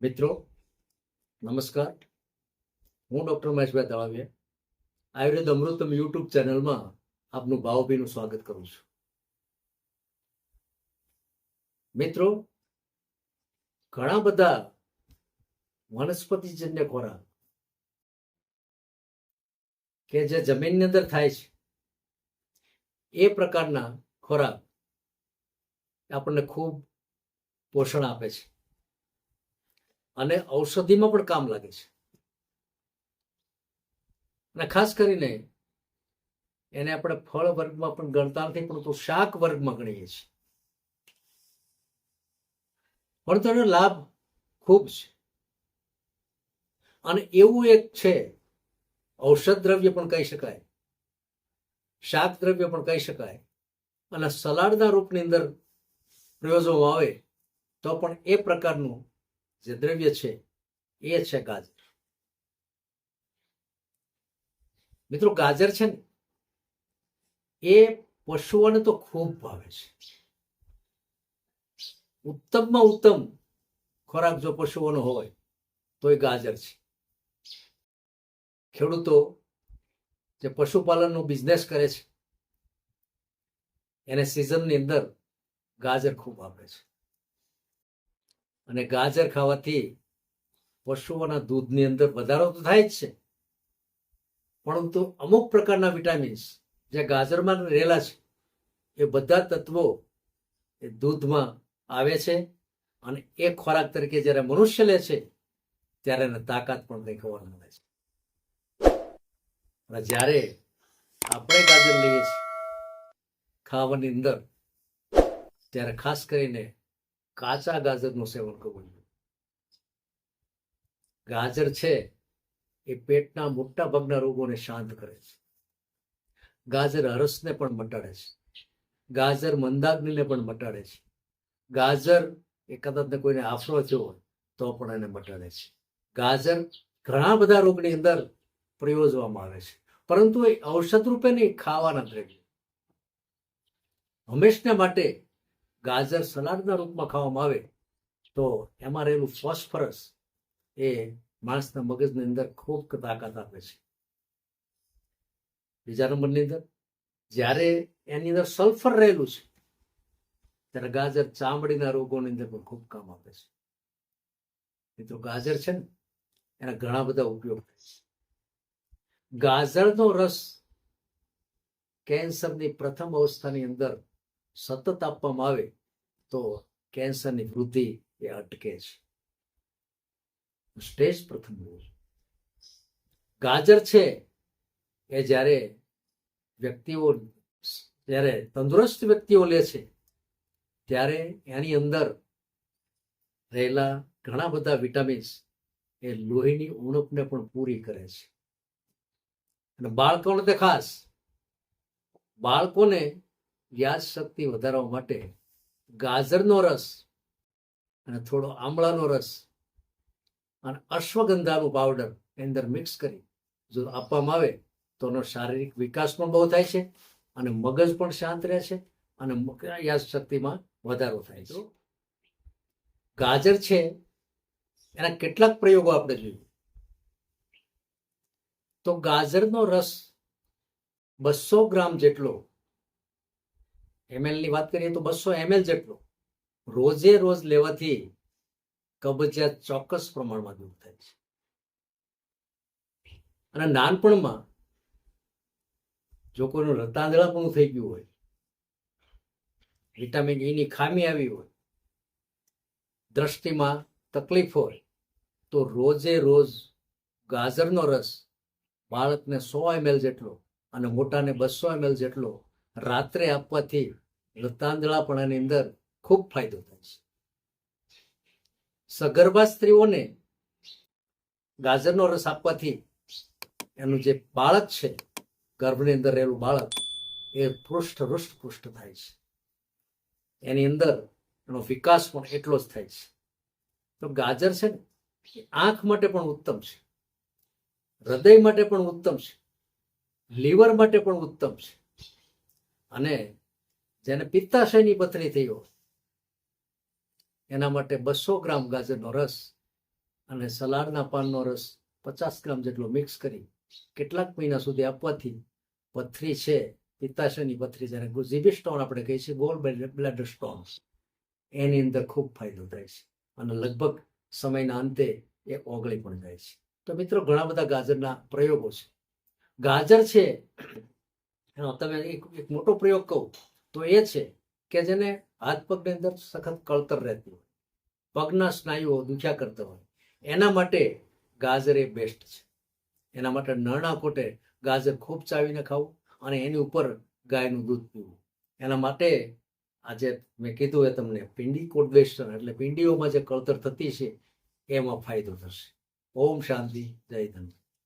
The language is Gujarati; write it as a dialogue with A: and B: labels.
A: મિત્રો, નમસ્કાર. હું ડૉક્ટર મહેશભાઈ તળાવિયા આયુર્વેદ અમૃતમ યુટ્યુબ ચેનલમાં આપનું ભાવભીનું સ્વાગત કરું છું. મિત્રો, ઘણા બધા વનસ્પતિજન્ય ખોરાક કે જે જમીનની અંદર થાય છે, એ પ્રકારના ખોરાક આપણને ખૂબ પોષણ આપે છે. અને ઔષધિમાં પણ કામ લાગે છે. અને ખાસ કરીને એને આપણે ફળ વર્ગમાં પણ ગણતા નથી, પરંતુ શાક વર્ગમાં ગણીએ છીએ. પણ લાભ ખૂબ છે. અને એવું એક છે, ઔષધ દ્રવ્ય પણ કહી શકાય, શાક દ્રવ્ય પણ કહી શકાય, અને સલાડના રૂપની અંદર પ્રયોજવામાં આવે તો પણ એ પ્રકારનું જે દ્રવ્ય છે, એ છે ગાજર. મિત્રો, ગાજર છે ને, એ પશુઓને તો ખૂબ ભાવે છે. ઉત્તમમાં ઉત્તમ ખોરાક જો પશુઓનો હોય તો એ ગાજર છે. ખેડૂતો જે પશુપાલનનો બિઝનેસ કરે છે, એને સિઝનની અંદર ગાજર ખૂબ આપે છે. અને ગાજર ખાવાથી પશુઓના દૂધની અંદર વધારો તો થાય જ છે. પરંતુ અમુક પ્રકારના વિટામિન્સ જે ગાજરમાં રહેલા છે, એ બધા તત્વો એ દૂધમાં આવે છે અને એ ખોરાક તરીકે જ્યારે મનુષ્ય લે છે, ત્યારે એને તાકાત પણ દેખાવા મળે છે. અને જ્યારે આપણે ગાજર લઈએ છીએ, ખાવાની અંદર, ત્યારે ખાસ કરીને કાચા ગાજરનું સેવન કરવું જોઈએ. ગાજર છે એ પેટના મોટા ભાગના રોગોને શાંત કરે છે. ગાજર હરસને પણ મટાડે છે. ગાજર મંદાગ્નિને પણ મટાડે છે. ગાજર એ કદાચ કોઈને આફરો થયો હોય તો પણ એને મટાડે છે. ગાજર ઘણા બધા રોગની અંદર પ્રયોજવામાં આવે છે. પરંતુ એ ઔષધ રૂપે નહીં, ખાવાના દ્રવ્ય. હંમેશને માટે ગાજર સલાડના રૂપમાં ખાવામાં આવે, તો એમાં રહેલું ફોસ્ફરસ એ માણસના મગજની અંદર ખૂબ તાકાત આપે છે. બીજા નંબરની અંદર, જ્યારે એની અંદર સલ્ફર રહેલું છે, ત્યારે ગાજર ચામડીના રોગોની અંદર પણ ખૂબ કામ આપે છે. મિત્રો, ગાજર છે ને, એના ઘણા બધા ઉપયોગ થાય છે. ગાજરનો રસ કેન્સરની પ્રથમ અવસ્થાની અંદર સતત આપવામાં આવે તો કેન્સરની વૃદ્ધિ એ અટકે છે. સ્ટેજ પ્રથમ ગાજર છે એ જ્યારે વ્યક્તિઓ જ્યારે તંદુરસ્ત વ્યક્તિઓ લે છે, ત્યારે એની અંદર રહેલા ઘણા બધા વિટામિન્સ એ લોહીની ઉણપને પણ પૂરી કરે છે. અને બાળકોને તે ખાસ, બાળકોને યાદ શક્તિ વધારવા માટે ગાજરનો રસ અને થોડો આમળાનો રસ અને અશ્વગંધાનું પાવડર એની અંદર મિક્સ કરી જો આપવામાં આવે તો એનો શારીરિક વિકાસ પણ બહુ થાય છે અને મગજ પણ શાંત રહે છે અને મગ- યાદ શક્તિમાં વધારો થાય છે. ગાજર છે, એના કેટલાક પ્રયોગો આપણે જોઈએ તો ગાજરનો રસ બસો ગ્રામ જેટલો એમએલની વાત કરીએ તો બસો એમએલ જેટલું રોજે રોજ લેવાથી કબજિયાત ચોક્કસ પ્રમાણમાં દૂર થાય છે. અને નાનપણમાં જો કોઈનું રતાંધળાપણું થઈ ગયું હોય, વિટામિન ઈ ની ખામી આવી હોય, દ્રષ્ટિમાં તકલીફ હોય, તો રોજે રોજ ગાજરનો રસ બાળકને સો એમએલ જેટલો અને મોટાને બસો એમએલ જેટલો રાત્રે આપવાથી રતાંધળાપણાની અંદર ખૂબ ફાયદો થાય છે. સગર્ભા સ્ત્રીઓને ગાજરનો રસ આપવાથી એનું જે બાળક છે, ગર્ભની અંદર રહેલું બાળક, એ પૃષ્ઠ હૃષ્ટ પુષ્ટ થાય છે. એની અંદર એનો વિકાસ પણ એટલો જ થાય છે. તો ગાજર છે ને આંખ માટે પણ ઉત્તમ છે. હૃદય માટે પણ ઉત્તમ છે. લીવર માટે પણ ઉત્તમ છે. અને જેને પિત્તાશયની પથરી થઈ હોય એના માટે બસો ગ્રામ ગાજરનો રસ અને સલાડના પાનનો રસ પચાસ ગ્રામ જેટલો મિક્સ કરી કેટલાક મહિના સુધી આપવાથી પથરી છે પિત્તાશયની પથરી જેને ગુઝીબી સ્ટોન આપણે કહીએ છીએ ગોલ બ્લેડર સ્ટોન. એની અંદર ખૂબ ફાયદો થાય છે અને લગભગ સમયના અંતે એ ઓગળી પણ જાય છે. તો મિત્રો, ઘણા બધા ગાજરના પ્રયોગો છે. ગાજર છે એનો તમે એક એક મોટો પ્રયોગ કહું, તો એ છે કે જેને હાથ પગની અંદર સખત કળતર રહેતી હોય, પગના સ્નાયુઓ દુખ્યા કરતા હોય, એના માટે ગાજર એ બેસ્ટ છે. એના માટે નરણા કોટે ગાજર ખૂબ ચાવીને ખાવું અને એની ઉપર ગાયનું દૂધ પીવું. એના માટે આજે મેં કીધું એ તમને, પિંડી કોડવેસ્ટન એટલે પિંડીઓમાં જે કળતર થતી છે, એમાં ફાયદો થશે. ઓમ શાંતિ, જય ધન